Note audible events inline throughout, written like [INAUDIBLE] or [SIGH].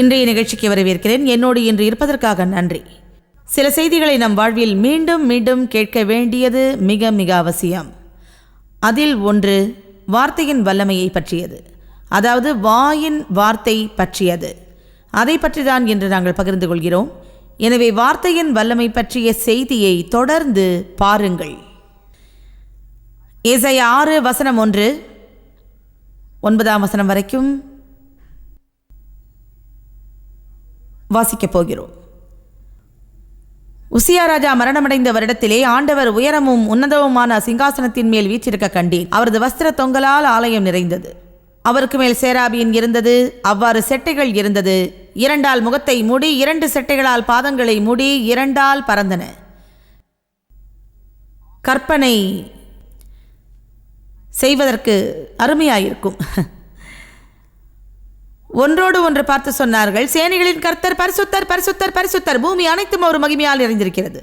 இன்றைய நிகழ்ச்சிக்கு வரவேற்கிறேன். என்னோடு இன்று இருப்பதற்காக நன்றி. சில செய்திகளை நம் வாழ்வில் மீண்டும் மீண்டும் கேட்க வேண்டியது மிக மிக அவசியம். அதில் ஒன்று வார்த்தையின் வல்லமையை பற்றியது. அதாவது வாயின் வார்த்தை பற்றியது. அதை பற்றி தான் இன்று நாங்கள் பகிர்ந்து கொள்கிறோம். எனவே வார்த்தையின் வல்லமை பற்றிய செய்தியை தொடர்ந்து பாருங்கள். இசை ஆறு வசனம் ஒன்று. ஒன்பதாம் வசனம் வரைக்கும் வாசிக்கப் போகிறோம். உசியா ராஜா மரணமடைந்த வருடத்திலே ஆண்டவர் உயரமும் உன்னதவுமான சிங்காசனத்தின் மேல் வீற்றிருக்க கண்டேன். அவரது வஸ்திர தொங்கலால் ஆலயம் நிறைந்தது. அவருக்கு மேல் சேராபியன் இருந்தது அவ்வாறு செட்டைகள் இருந்தது. இரண்டால் முகத்தை மூடி இரண்டு செட்டைகளால் பாதங்களை மூடி இரண்டால் பறந்தன. கற்பனை செய்வதற்கு அருமையாயிருக்கும். ஒன்றோடு ஒன்று பார்த்து சொன்னார்கள் சேனைகளின் கர்த்தர் பரிசுத்தர் பரிசுத்தர் பரிசுத்தர் பூமி அனைத்தும் ஒரு மகிமையால் நிறைந்திருக்கிறது.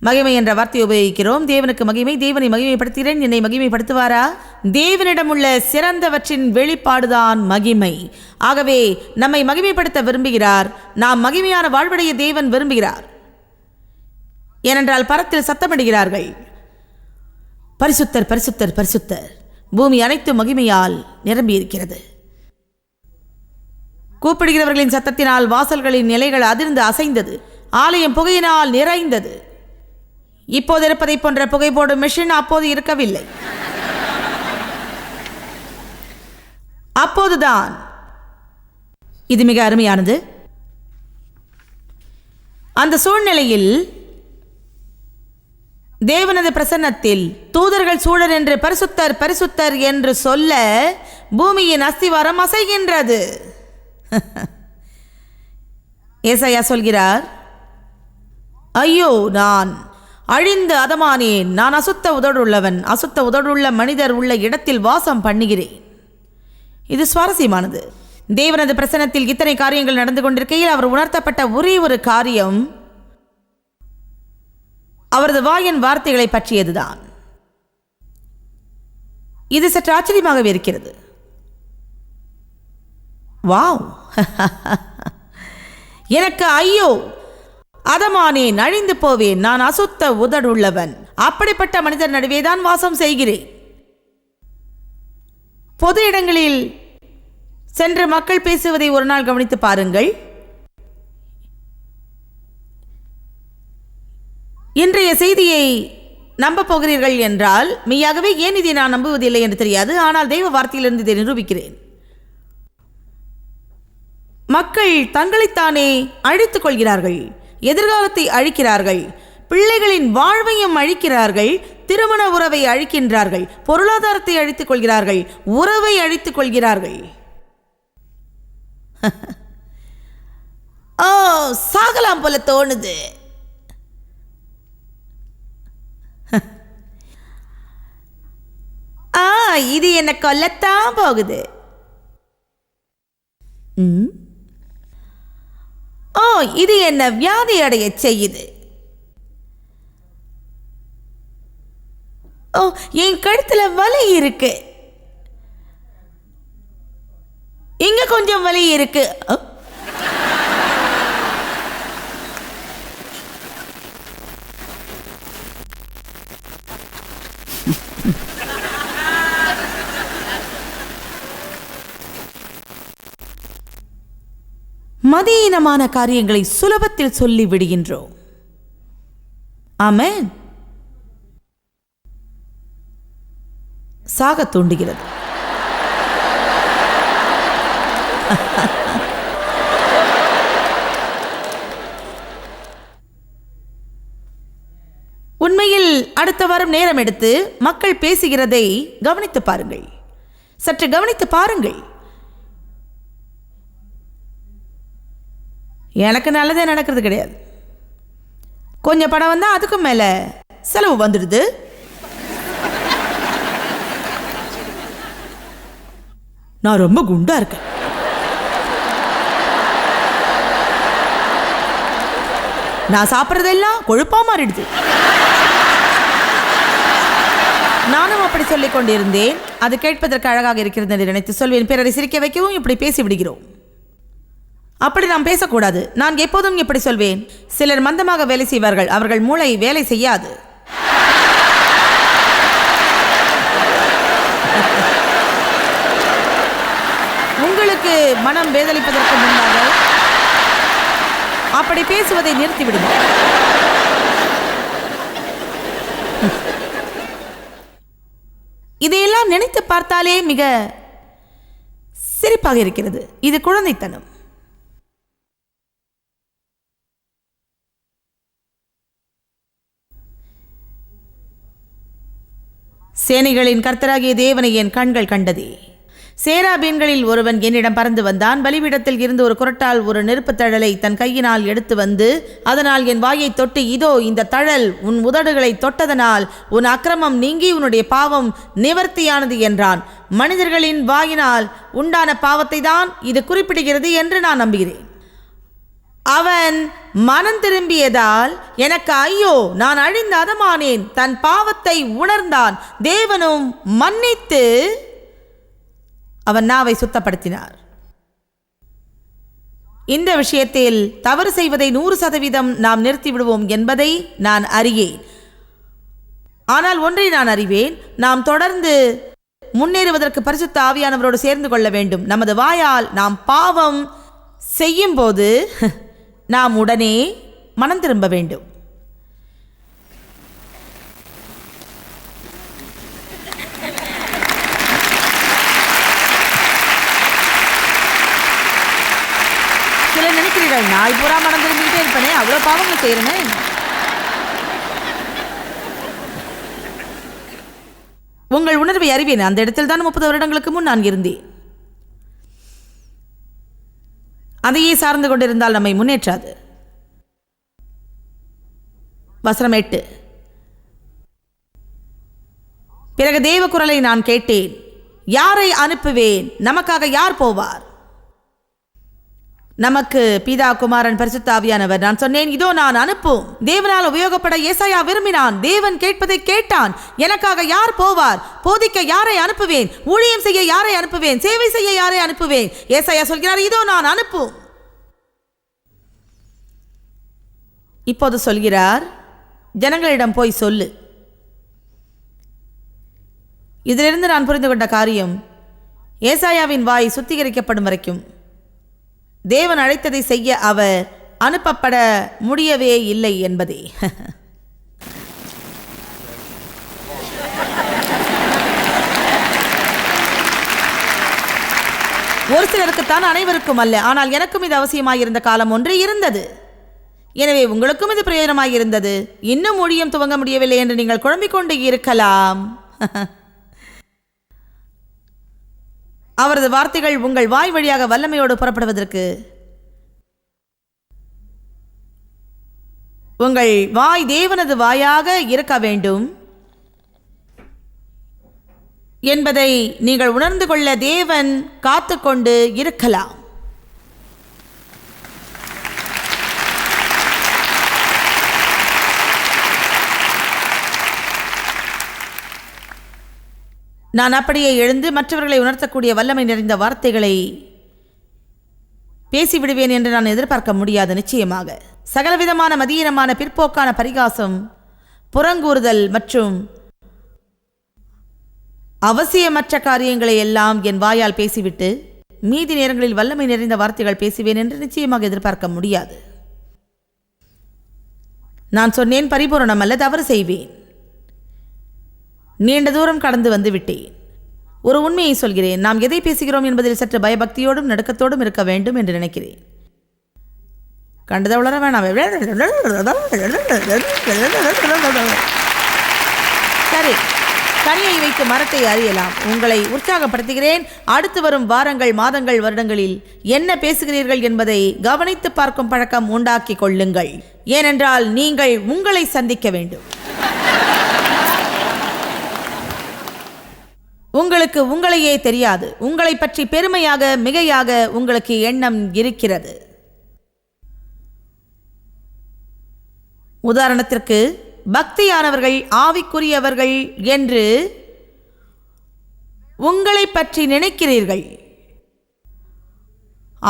மகிமை என்ற வார்த்தை உபயோகிக்கிறோம். தேவனுக்கு மகிமை தேவனை மகிமைப்படுத்துகிறேன். என்னை மகிமைப்படுத்துவாரா? தேவனிடம் உள்ள சிறந்தவற்றின் வெளிப்பாடுதான் மகிமை. ஆகவே நம்மை மகிமைப்படுத்த விரும்புகிறார். நாம் மகிமையான வாழ்வடைய தேவன் விரும்புகிறார். ஏனென்றால் பரத்தில் சத்தமிடுகிறார்கள் பரிசுத்தர் பரிசுத்தர் பரிசுத்தர் பூமி அனைத்து மகிமையால் நிரம்பியிருக்கிறது. கூப்பிடுகிறவர்களின் சத்தத்தினால் வாசல்களின் நிலைகள் அதிர்ந்து அசைந்தது. ஆலயம் புகையினால் நிறைந்தது. இப்போது இருப்பதை போன்ற புகை போடும் மிஷின் அப்போது இருக்கவில்லை. அப்போதுதான். இது மிக அருமையானது. அந்த சூழ்நிலையில் தேவனது பிரசன்னத்தில் தூதர்கள் சூழல் என்று பரிசுத்தர் பரிசுத்தர் என்று சொல்ல பூமியின் அஸ்திவாரம் அசைகின்றது. [LAUGHS] ஏசையா சொல்கிறார் ஐயோ நான் அழிந்து அதமானேன். நான் அசுத்த உதடுள்ளவன். அசுத்த உதடுள்ள மனிதர் உள்ள இடத்தில் வாசம் பண்ணுகிறேன். இது சுவாரஸ்யமானது. தேவனது பிரசனத்தில் இத்தனை காரியங்கள் நடந்து கொண்டிருக்கையில் அவர் உணர்த்தப்பட்ட ஒரே ஒரு காரியம் அவரது வாயின் வார்த்தைகளை பற்றியதுதான். இது சற்று ஆச்சரியமாகவே இருக்கிறது. வாவ். [LAUGHS] எனக்கு ஐயோ. அதமானே நழிந்து போவேன் நான் அசுத்த உதடுள்ளவன். அப்படிப்பட்ட மனிதர் நடுவே தான் வாசம் செய்கிறேன். பொது இடங்களில் சென்று மக்கள் பேசுவதை ஒரு நாள் கவனித்து பாருங்கள். இன்றைய செய்தியை நம்ப போகிறீர்கள் என்றால் மெய்யாகவே ஏன் இதை நான் நம்புவதில்லை என்று தெரியாது. ஆனால் தெய்வ வார்த்தையிலிருந்து இதை நிரூபிக்கிறேன். மக்கள் தங்களைத்தானே அழித்துக் கொள்கிறார்கள் எதிர்காலத்தை அழிக்கிறார்கள் பிள்ளைகளின் வாழ்வையும் அழிக்கிறார்கள் திருமண உறவை அழிக்கின்றார்கள் பொருளாதாரத்தை அழித்துக் கொள்கிறார்கள் உறவை அழித்துக் கொள்கிறார்கள் [LAUGHS] ஓ சாகலாம் போல தோணுது. [LAUGHS] ஆ இது என்ன கொல்லத்தான் போகுது. ம்? ஓ இது என்ன வியாதி அடைய செய்யுது? ஓ என் கழுத்துல வலி இருக்கு. இங்க கொஞ்சம் வலி இருக்கு. மதியீனமான காரியங்களை சுலபத்தில் சொல்லி விடுகின்றோம் சாக தூண்டுகிறது. உண்மையில் அடுத்த வாரம் நேரம் எடுத்து மக்கள் பேசுகிறதை கவனித்து பாருங்கள். சற்று கவனித்து பாருங்கள். எனக்கு நல்லதே நடக்கிறது கிடையாது. கொஞ்சம் பணம் வந்தால் அதுக்கும் மேலே செலவு வந்துடுது. நான் ரொம்ப குண்டாக இருக்கேன். நான் சாப்பிட்றதெல்லாம் கொழுப்பா மாறிடுது. நானும் அப்படி சொல்லிக் கொண்டிருந்தேன் அது கேட்பதற்கு அழகாக இருக்கிறது என்று நினைத்து சொல்வேன். பிறரை சிரிக்க வைக்கவும் இப்படி பேசி விடுகிறோம். அப்படி நாம் பேசக்கூடாது. நான் எப்போதும் இப்படி சொல்வேன். சிலர் மந்தமாக வேலை செய்வார்கள். அவர்கள் மூளை வேலை செய்யாது. உங்களுக்கு மனம் வேதளிப்பதற்கு முன்பாக அப்படி பேசுவதை நிறுத்திவிடும் இதையெல்லாம் நினைத்து பார்த்தாலே மிக சிரிப்பாக இருக்கிறது. இது குழந்தைத்தனம். சேனைகளின் கர்த்தராகிய தேவனை என் கண்கள் கண்டதே. சேராபீன்களில் ஒருவன் என்னிடம் பறந்து வந்தான். பலிபீடத்தில் இருந்து ஒரு குரட்டால் ஒரு நெருப்புத் தழலை தன் கையினால் எடுத்து வந்து அதனால் என் வாயை தொட்டு இதோ இந்த தழல் உன் உதடுகளை தொட்டதனால் உன் அக்கிரமம் நீங்கி உன்னுடைய பாவம் நிவர்த்தியானது என்றான். மனிதர்களின் வாயினால் உண்டான பாவத்தை தான் இது குறிப்பிடுகிறது என்று நான் நம்புகிறேன். அவன் மனம் திரும்பியதால் எனக்கு ஐயோ நான் அழிந்து அதமானேன். தன் பாவத்தை உணர்ந்தான். தேவனும் மன்னித்து அவன் நாவை சுத்தப்படுத்தினார். இந்த விஷயத்தில் தவறு செய்வதை நூறு சதவீதம் நாம் நிறுத்திவிடுவோம் என்பதை நான் அறியேன். ஆனால் ஒன்றை நான் அறிவேன். நாம் தொடர்ந்து முன்னேறுவதற்கு பரிசுத்த ஆவியானவரோடு சேர்ந்து கொள்ள வேண்டும். நமது வாயால் நாம் பாவம் செய்யும்போது நாம் உடனே மனம் திரும்ப வேண்டும். சில நினைக்கிறீர்கள் நாள் பூரா மனம் திரும்பிக்கிட்டே இருப்பேனே அவ்வளோ பாவங்கள் செய்கிறேனே உங்கள் உணர்வை அறிவேன். அந்த இடத்தில் தான் முப்பது வருடங்களுக்கு முன் நான் இருந்தேன். அதையே சார்ந்து கொண்டிருந்தால் நம்மை முன்னேற்றாது. வசனம் எட்டு. பிறகு தேவ குரலை நான் கேட்டேன். யாரை அனுப்புவேன்? நமக்காக யார் போவார்? நமக்கு பீதா குமாரன் பரிசுத்தாவியானவர் நான் சொன்னேன் இதோ நான் அனுப்பும். தேவனால் உபயோகப்பட ஏசாயா விரும்பினான். தேவன் கேட்பதை கேட்டான். எனக்காக யார் போவார்? போதிக்க யாரை அனுப்புவேன்? ஊழியம் செய்ய யாரை அனுப்புவேன்? சேவை செய்ய யாரை அனுப்புவேன்? ஏசாயா சொல்கிறார் இதோ நான் அனுப்பும். இப்போது சொல்கிறார் ஜனங்களிடம் போய் சொல்லு. இதிலிருந்து நான் புரிந்து கொண்ட காரியம் ஏசாயாவின் வாய் சுத்திகரிக்கப்படும் வரைக்கும். தேவன் அழைத்ததை செய்ய அவர் அனுப்பப்பட முடியவே இல்லை என்பதே. ஒரு சிலருக்குத்தான் அனைவருக்கும் அல்ல ஆனால் எனக்கும் இது அவசியமாயிருந்த காலம் ஒன்று இருந்தது. எனவே உங்களுக்கும் இது பிரயோஜனமாயிருந்தது. இன்னும் ஊழியம் துவங்க முடியவில்லை என்று நீங்கள் குழம்பிக் கொண்டு இருக்கலாம். [LAUGHS] அவரது வார்த்தைகள் உங்கள் வாய் வழியாக வல்லமையோடு புறப்படுவதற்கு. உங்கள் வாய் தேவனது வாயாக இருக்க வேண்டும். என்பதை நீங்கள் உணர்ந்து கொள்ள தேவன் காத்துக்கொண்டு இருக்கலாம். நான் அப்படியே எழுந்து மற்றவர்களை உணர்த்தக்கூடிய வல்லமை நிறைந்த வார்த்தைகளை பேசிவிடுவேன் என்று நான் எதிர்பார்க்க முடியாது நிச்சயமாக. சகலவிதமான மதியீனமான பிற்போக்கான பரிகாசம் புறங்கூறுதல் மற்றும் அவசியமற்ற காரியங்களை எல்லாம் என் வாயால் பேசிவிட்டு மீதி நேரங்களில் வல்லமை நிறைந்த வார்த்தைகள் பேசுவேன் என்று நிச்சயமாக எதிர்பார்க்க முடியாது. நான் சொன்னேன் பரிபூரணம் அல்ல தவறு செய்வேன். நீண்ட தூரம் கடந்து வந்து விட்டேன். ஒரு உண்மையை சொல்கிறேன். நாம் எதை பேசுகிறோம் என்பதில் சற்று பயபக்தியோடும் நடுக்கத்தோடும் இருக்க வேண்டும் என்று நினைக்கிறேன். கண்டதை உளர வேணாம். சரி. கனியை வைத்து மரத்தை அறியலாம் உங்களை உற்சாகப்படுத்துகிறேன். அடுத்து வரும் வாரங்கள் மாதங்கள் வருடங்களில் என்ன பேசுகிறீர்கள் என்பதை கவனித்து பார்க்கும் பழக்கம் உண்டாக்கி கொள்ளுங்கள். ஏனென்றால் நீங்கள் உங்களை சந்திக்க வேண்டும். உங்களுக்கு உங்களையே தெரியாது. உங்களை பற்றி பெருமையாக மிகையாக உங்களுக்கு எண்ணம் இருக்கிறது. உதாரணத்திற்கு பக்தியானவர்கள் ஆவிக்குரியவர்கள் என்று உங்களை பற்றி நினைக்கிறீர்கள்.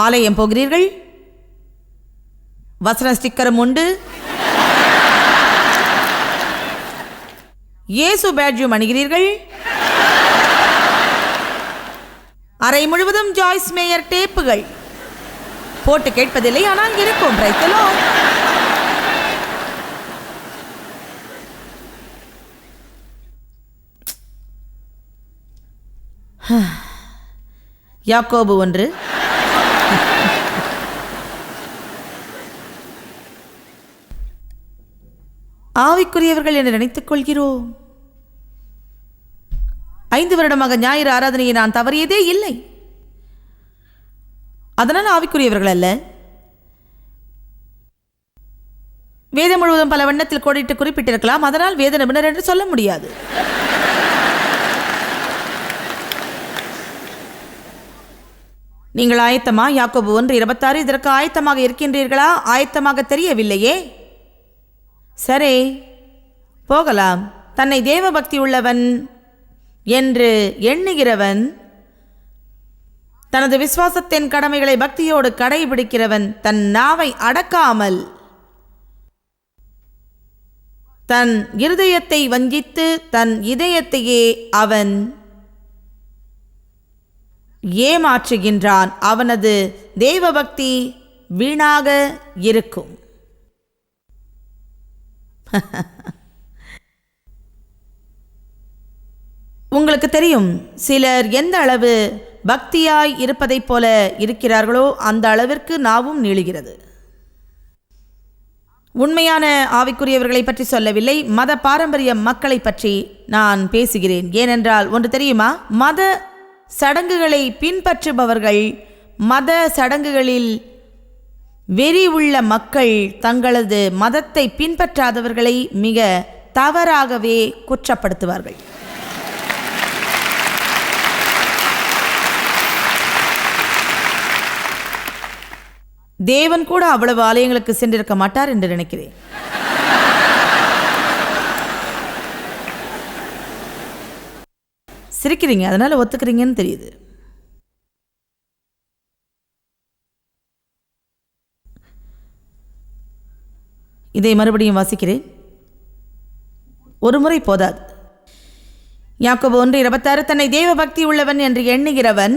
ஆலயம் போகிறீர்கள். வசன ஸ்டிக்கரும் உண்டு. இயேசு பேட்ஜும் அணுகிறீர்கள். அறை முழுவதும் ஜாய்ஸ் மேயர் டேப்புகள். போட்டு கேட்பதில்லை ஆனால் இருக்கும் ரைத்தலோ. [SIGHS] யாக்கோபு ஒன்று. ஆவிக்குரியவர்கள் என்று நினைத்துக் கொள்கிறோம். ஐந்து வருடமாக ஞாயிறு ஆராதனையை நான் தவறியதே இல்லை. அதனால் ஆவிக்குரியவர்கள் அல்ல. வேதம் முழுவதும் பல வண்ணத்தில் கோடிட்டு குறிப்பிட்டிருக்கலாம். அதனால் வேத நிபுணர் என்று சொல்ல முடியாது. நீங்கள் ஆயத்தமா? யாக்கோபு ஒன்று இருபத்தாறு இதற்கு ஆயத்தமாக இருக்கின்றீர்களா? ஆயத்தமாக தெரியவில்லையே. சரி போகலாம். தன்னை தேவபக்தி உள்ளவன் என்று எண்ணுகிறவன் தனது விசுவாசத்தின் கடமைகளை பக்தியோடு கடைபிடிக்கிறவன் தன் நாவை அடக்காமல் தன் இருதயத்தை வஞ்சித்து தன் இதயத்தையே அவன் ஏமாற்றுகின்றான். அவனது தேவபக்தி வீணாக இருக்கும். [LAUGHS] உங்களுக்கு தெரியும் சிலர் எந்த அளவு பக்தியாய் இருப்பதைப் போல இருக்கிறார்களோ அந்த அளவிற்கு நாவும் நீளுகிறது. உண்மையான ஆவிக்குரியவர்களை பற்றி சொல்லவில்லை மத பாரம்பரிய மக்களை பற்றி நான் பேசுகிறேன். ஏனென்றால் ஒன்று தெரியுமா? மத சடங்குகளை பின்பற்றுபவர்கள் மத சடங்குகளில் வெறி உள்ள மக்கள் தங்களது மதத்தை பின்பற்றாதவர்களை மிக தவறாகவே குற்றப்படுத்துவார்கள். தேவன் கூட அவ்வளவு ஆலயங்களுக்கு சென்றிருக்க மாட்டார் என்று நினைக்கிறேன். சிரிக்கிறீங்க அதனால ஒத்துக்கிறீங்கன்னு தெரியுது. இதை மறுபடியும் வாசிக்கிறேன். ஒரு முறை போதாது. யாக்கோபு ஒன்று இருபத்தாறு தன்னை தேவ பக்தி உள்ளவன் என்று எண்ணுகிறவன்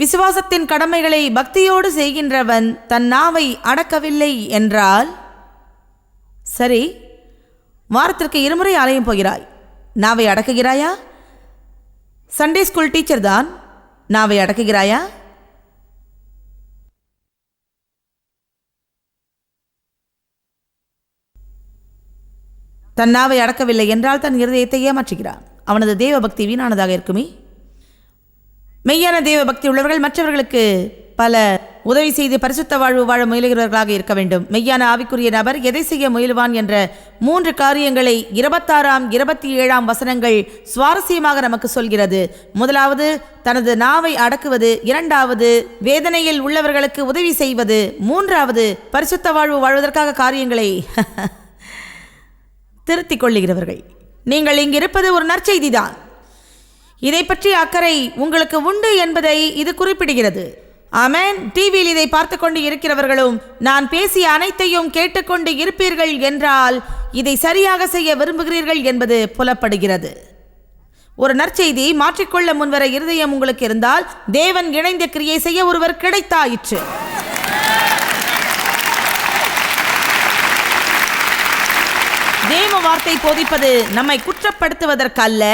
விசுவாசத்தின் கடமைகளை பக்தியோடு செய்கின்றவன் தன் நாவை அடக்கவில்லை என்றால்? சரி வாரத்திற்கு இருமுறை ஆலயம் போகிறாய். நாவை அடக்குகிறாயா? சண்டே ஸ்கூல் டீச்சர் தான். நாவை அடக்குகிறாயா? தன் நாவை அடக்கவில்லை என்றால் தன் இருதயத்தை ஏமாற்றுகிறான். அவனது தேவபக்தி வீணானதாக இருக்குமே. மெய்யான தெய்வ பக்தி உள்ளவர்கள் மற்றவர்களுக்கு பல உதவி செய்து பரிசுத்த வாழ்வு வாழ முயலுகிறவர்களாக இருக்க வேண்டும். மெய்யான ஆவிக்குரிய நபர் எதை செய்ய முயலுவான் என்ற மூன்று காரியங்களை இருபத்தாறாம் இருபத்தி ஏழாம் வசனங்கள் சுவாரஸ்யமாக நமக்கு சொல்கிறது. முதலாவது தனது நாவை அடக்குவது. இரண்டாவது வேதனையில் உள்ளவர்களுக்கு உதவி செய்வது. மூன்றாவது பரிசுத்த வாழ்வு வாழ்வதற்காக காரியங்களை [LAUGHS] திருத்திக் கொள்ளுகிறவர்கள். நீங்கள் இங்கிருப்பது ஒரு நற்செய்திதான். இதை பற்றி அக்கறை உங்களுக்கு உண்டு என்பதை இது குறிப்பிடுகிறது. அமேன் டிவியில் இதை பார்த்து கொண்டு இருக்கிறவர்களும் நான் பேசிய அனைத்தையும் கேட்டுக்கொண்டு இருப்பீர்கள் என்றால் இதை சரியாக செய்ய விரும்புகிறீர்கள் என்பது புலப்படுகிறது. ஒரு நற்செய்தி மாற்றிக்கொள்ள முன்வர இருதயம் உங்களுக்கு இருந்தால் தேவன் இணைந்த கிரியை செய்ய ஒருவர் கிடைத்தாயிற்று. தேவ வார்த்தை போதிப்பது நம்மை குற்றப்படுத்துவதற்கல்ல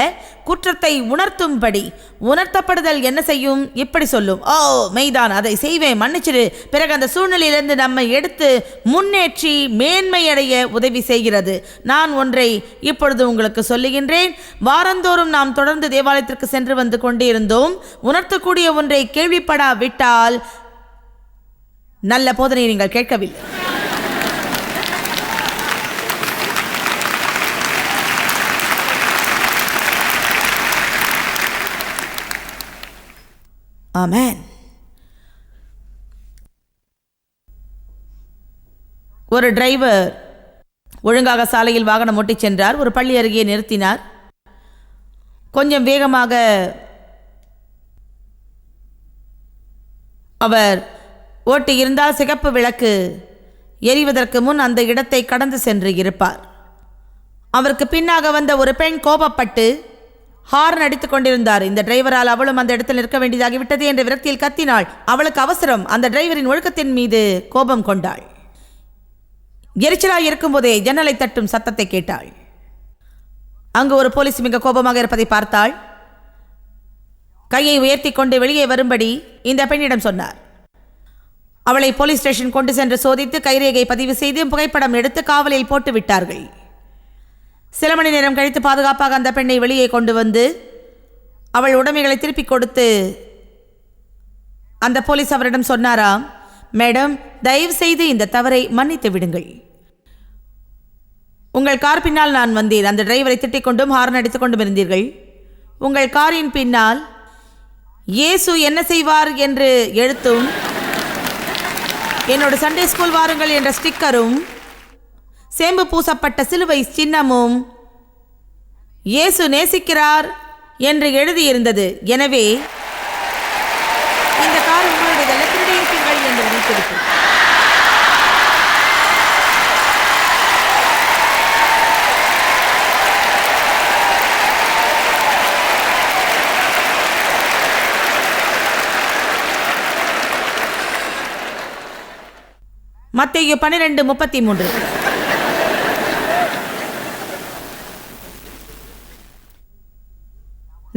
குற்றத்தை உணர்த்தும்படி உணர்த்தப்படுதல் என்ன செய்யும்? இப்படி சொல்லும். ஓ மெய்தான் அதை செய்வேன். மன்னிச்சிடு. பிறகு அந்த சூழ்நிலையிலிருந்து நம்மை எடுத்து முன்னேற்றி மேன்மையடைய உதவி செய்கிறது. நான் ஒன்றை இப்பொழுது உங்களுக்கு சொல்லுகின்றேன். வாரந்தோறும் நாம் தொடர்ந்து தேவாலயத்திற்கு சென்று வந்து கொண்டிருந்தோம். உணர்த்தக்கூடிய ஒன்றை கேள்விப்படாவிட்டால் நல்ல போதனை நீங்கள் கேட்கவில்லை. ஆமேன் ஒரு டிரைவர் ஒழுங்காக சாலையில் வாகனம் ஓட்டிச் சென்றார். ஒரு பள்ளி அருகே நிறுத்தினார். கொஞ்சம் வேகமாக அவர் ஓட்டு இருந்தால் சிகப்பு விளக்கு எரிவதற்கு முன் அந்த இடத்தை கடந்து சென்று இருப்பார். அவருக்கு பின்னாக வந்த ஒரு பெண் கோபப்பட்டு ஹார்ன் அடித்துக் கொண்டிருந்தார். இந்த டிரைவரால் அவளும் அந்த இடத்தில் நிற்க வேண்டியதாகிவிட்டது என்ற விரக்தியில் கத்தினாள். அவளுக்கு அவசரம். அந்த டிரைவரின் ஒழுக்கத்தின் மீது கோபம் கொண்டாள். எரிச்சலாய் இருக்கும்போதே ஜன்னலை தட்டும் சத்தத்தை கேட்டாள். அங்கு ஒரு போலீஸ் மிக கோபமாக இருப்பதை பார்த்தாள். கையை உயர்த்தி கொண்டு வெளியே வரும்படி இந்த பெண்ணிடம் சொன்னார். அவளை போலீஸ் ஸ்டேஷன் கொண்டு சென்று சோதித்து கைரேகை பதிவு செய்து புகைப்படம் எடுத்து காவலில் போட்டு விட்டார்கள் சில மணி நேரம் கழித்து பாதுகாப்பாக அந்த பெண்ணை வெளியே கொண்டு வந்து அவள் உடைமைகளை திருப்பி கொடுத்து அந்த போலீஸ் அவரிடம் சொன்னாராம் மேடம் தயவு செய்து இந்த தவறை மன்னித்து விடுங்கள். உங்கள் கார் பின்னால் நான் வந்தேன். அந்த டிரைவரை திட்டிக் கொண்டும் ஹார்ன் அடித்துக் கொண்டும் இருந்தீர்கள். உங்கள் காரின் பின்னால் இயேசு என்ன செய்வார் என்று எழுத்தும் என்னோட சண்டே ஸ்கூல் வாருங்கள் என்ற ஸ்டிக்கரும் சேம்பு பூசப்பட்ட சிலுவை சின்னமும் இயேசு நேசிக்கிறார் என்று எழுதியிருந்தது. எனவே இந்த கார் உங்களுடைய என்று நினைத்திருக்கும் மத்திய பன்னிரெண்டு முப்பத்தி மூன்று.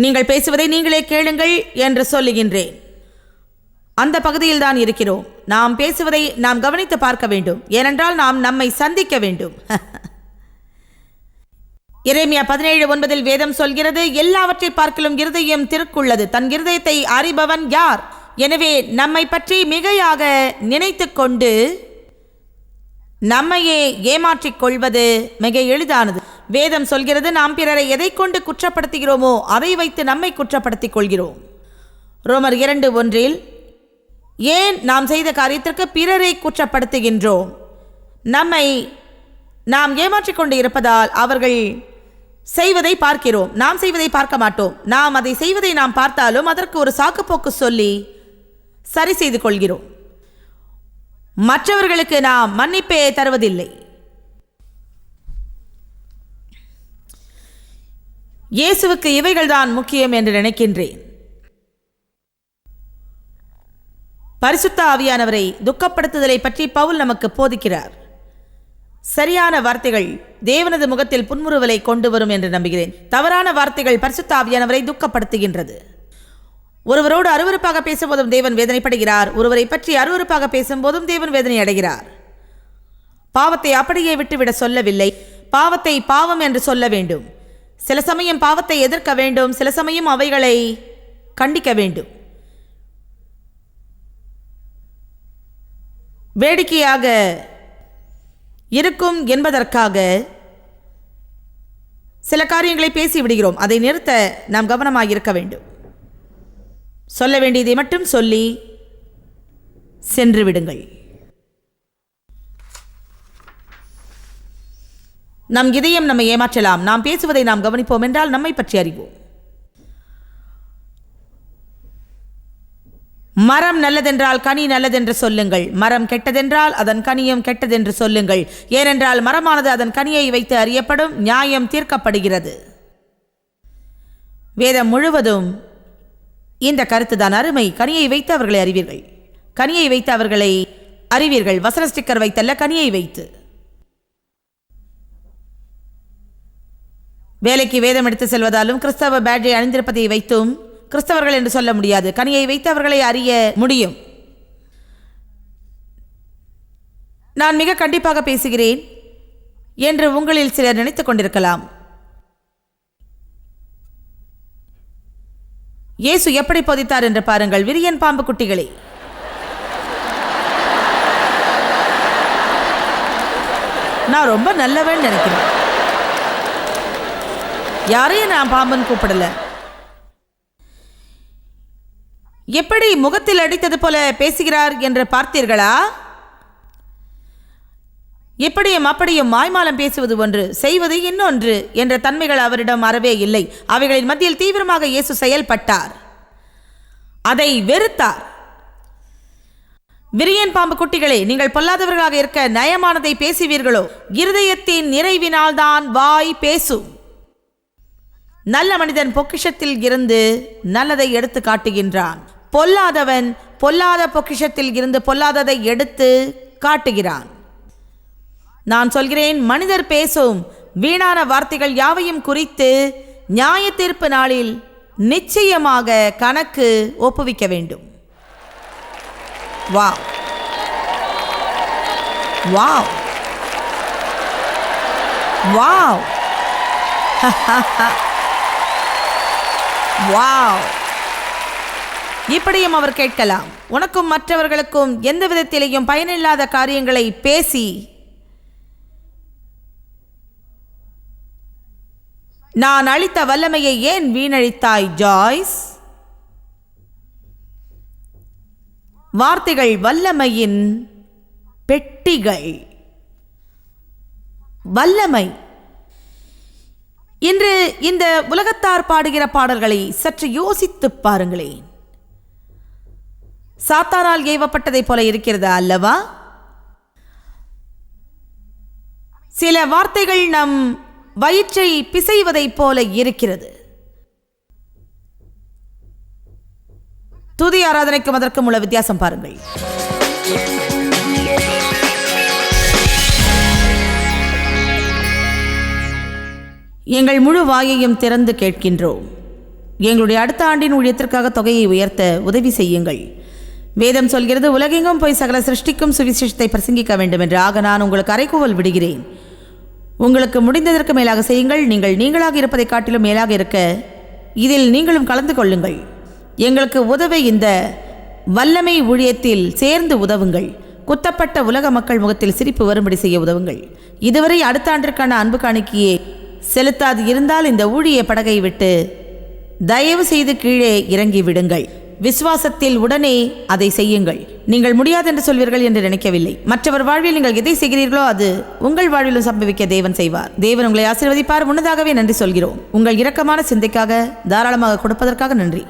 நீங்கள் பேசுவதை நீங்களே கேளுங்கள் என்று சொல்லுகின்றேன். அந்த பகுதியில் தான் இருக்கிறோம். நாம் பேசுவதை நாம் கவனித்து பார்க்க வேண்டும். ஏனென்றால் நாம் நம்மை சந்திக்க வேண்டும். [LAUGHS] எரேமியா பதினேழு ஒன்பதில் வேதம் சொல்கிறது எல்லாவற்றை பார்க்கலும் இருதயம் திருக்குள்ளது. தன் இருதயத்தை அறிபவன் யார்? எனவே நம்மை பற்றி மிகையாக நினைத்து கொண்டு நம்மையே ஏமாற்றிக் கொள்வது மிக எளிதானது. வேதம் சொல்கிறது நாம் பிறரை எதை கொண்டு குற்றப்படுத்துகிறோமோ அதை வைத்து நம்மை குற்றப்படுத்திக் கொள்கிறோம். ரோமர் இரண்டு ஒன்றில் ஏன் நாம் செய்த காரியத்திற்கு பிறரை குற்றப்படுத்துகின்றோம்? நம்மை நாம் ஏமாற்றிக் கொண்டு இருப்பதால் அவர்கள் செய்வதை பார்க்கிறோம். நாம் செய்வதை பார்க்க மாட்டோம். நாம் அதை செய்வதை நாம் பார்த்தாலும் அதற்கு ஒரு சாக்குப்போக்கு சொல்லி சரி செய்து கொள்கிறோம். மற்றவர்களுக்கு நாம் மன்னிப்பே தருவதில்லை. இயேசுவுக்கு இவைகள்தான் முக்கியம் என்று நினைக்கின்றேன். பரிசுத்த ஆவியானவரை துக்கப்படுத்துதலை பற்றி பவுல் நமக்கு போதிக்கிறார். சரியான வார்த்தைகள் தேவனது முகத்தில் புன்முறுவலை கொண்டு வரும் என்று நம்புகிறேன். தவறான வார்த்தைகள் பரிசுத்த ஆவியானவரை துக்கப்படுத்துகின்றது. ஒருவரோடு அருவருப்பாக பேசும்போதும் தேவன் வேதனைப்படுகிறார். ஒருவரை பற்றி அருவருப்பாக பேசும்போதும் தேவன் வேதனை அடைகிறார். பாவத்தை அப்படியே விட்டுவிட சொல்லவில்லை. பாவத்தை பாவம் என்று சொல்ல வேண்டும். சில சமயம் பாவத்தை எதிர்க்க வேண்டும். சில சமயம் அவைகளை கண்டிக்க வேண்டும். வேடிக்கையாக இருக்கும் என்பதற்காக சில காரியங்களை பேசி விடுகிறோம். அதை நிறுத்த நாம் கவனமாக இருக்க வேண்டும். சொல்ல வேண்டியதை மட்டும் சொல்லி சென்று விடுங்கள். நம் இதயம் நம்மை ஏமாற்றலாம். நாம் பேசுவதை நாம் கவனிப்போம் என்றால் நம்மை பற்றி அறிவோம். மரம் நல்லதென்றால் கனி நல்லதென்று சொல்லுங்கள். மரம் கெட்டதென்றால் அதன் கனியும் கெட்டதென்று சொல்லுங்கள். ஏனென்றால் மரமானது அதன் கனியை வைத்து அறியப்படும் நியாயம் தீர்க்கப்படுகிறது. வேதம் முழுவதும் இந்த கருத்துதான் அருமை. கனியை வைத்து அவர்களை அறிவீர்கள். கனியை வைத்து அவர்களை அறிவீர்கள். வசன ஸ்டிக்கர் வைத்தல்ல கனியை வைத்து. வேலைக்கு வேதம் எடுத்து செல்வதாலும் கிறிஸ்தவ பேட்ஜை அணிந்திருப்பதை வைத்தும் கிறிஸ்தவர்கள் என்று சொல்ல முடியாது. கனியை வைத்து அவர்களை அறிய முடியும். நான் மிக கண்டிப்பாக பேசுகிறேன் என்று உங்களில் சிலர் நினைத்துக் கொண்டிருக்கலாம். இயேசு எப்படி போதித்தார் என்று பாருங்கள். விரியன் பாம்பு குட்டிகளே. நான் ரொம்ப நல்லவன் நினைக்கிறேன். யாரையும் நான் பாம்புன்னு கூப்பிடல. எப்படி முகத்தில் அடித்தது போல பேசுகிறார் என்று பார்த்தீர்களா? எப்படியும் அப்படியும் மாய்மாலம் பேசுவது ஒன்று செய்வது இன்னொன்று என்ற தன்மைகள் அவரிடம் அறவே இல்லை. அவைகளின் மத்தியில் தீவிரமாக இயேசு செயல்பட்டார். அதை வெறுத்தார். விரியன் பாம்பு குட்டிகளே நீங்கள் பொல்லாதவர்களாக இருக்க நயமானதை பேசுவீர்களோ? இருதயத்தின் நிறைவினால்தான் வாய் பேசும். நல்ல மனிதன் பொக்கிஷத்தில் இருந்து நல்லதை எடுத்து காட்டுகின்றான். பொல்லாதவன் பொல்லாத பொக்கிஷத்தில் இருந்து பொல்லாததை எடுத்து காட்டுகிறான். நான் சொல்கிறேன் மனிதர் பேசும் வீணான வார்த்தைகள் யாவையும் குறித்து நியாய தீர்ப்பு நாளில் நிச்சயமாக கணக்கு ஒப்புவிக்க வேண்டும். வா வாவ். வாவ். [LAUGHS] வாவ் இப்படியும் அவர் கேட்கலாம். உனக்கும் மற்றவர்களுக்கும் எந்த விதத்திலேயும் பயனில்லாத காரியங்களை பேசி நான் அளித்த வல்லமையை ஏன் வீணழித்தாய் ஜாய்ஸ் வார்த்தைகள் வல்லமையின் பெட்டிகள். வல்லமை. இன்று இந்த உலகத்தார் பாடுகிற பாடல்களை சற்று யோசித்து பாருங்களேன். சாத்தானால் ஏவப்பட்டதைப் போல இருக்கிறதா அல்லவா? சில வார்த்தைகள் நம் வயிற்றை பிசைவதைப் போல இருக்கிறது. துதி ஆராதனைக்கும் அதற்கும் உள்ள வித்தியாசம் பாருங்கள். எங்கள் முழு வாயையும் திறந்து கேட்கின்றோம். எங்களுடைய அடுத்த ஆண்டின் ஊழியத்திற்காக தொகையை உயர்த்த உதவி செய்யுங்கள். வேதம் சொல்கிறது உலகெங்கும் போய் சகல சிருஷ்டிக்கும் சுவிசேஷத்தை பிரசங்கிக்க வேண்டும் என்று ஆக நான் உங்களுக்கு அறைகூவல் விடுகிறேன். உங்களுக்கு முடிந்ததற்கு மேலாக செய்யுங்கள். நீங்கள் நீங்களாக இருப்பதை காட்டிலும் மேலாக இருக்க இதில் நீங்களும் கலந்து கொள்ளுங்கள். எங்களுக்கு உதவ இந்த வல்லமை ஊழியத்தில் சேர்ந்து உதவுங்கள். குத்தப்பட்ட உலக மக்கள் முகத்தில் சிரிப்பு வரும்படி செய்ய உதவுங்கள். இதுவரை அடுத்த ஆண்டிற்கான அன்பு காணிக்கையே செலுத்தாது இருந்தால் இந்த ஊழிய படகை விட்டு தயவு செய்து கீழே இறங்கி விடுங்கள். விசுவாசத்தில் உடனே அதை செய்யுங்கள். நீங்கள் முடியாது என்று சொல்வீர்கள் என்று நினைக்கவில்லை. மற்றவர் வாழ்வில் நீங்கள் எதை செய்கிறீர்களோ அது உங்கள் வாழ்விலும் சம்பவிக்க தேவன் செய்வார். தேவன் உங்களை ஆசீர்வதிப்பார். முன்னதாகவே நன்றி சொல்கிறோம். உங்கள் இரக்கமான சிந்தைக்காக தாராளமாக கொடுப்பதற்காக நன்றி.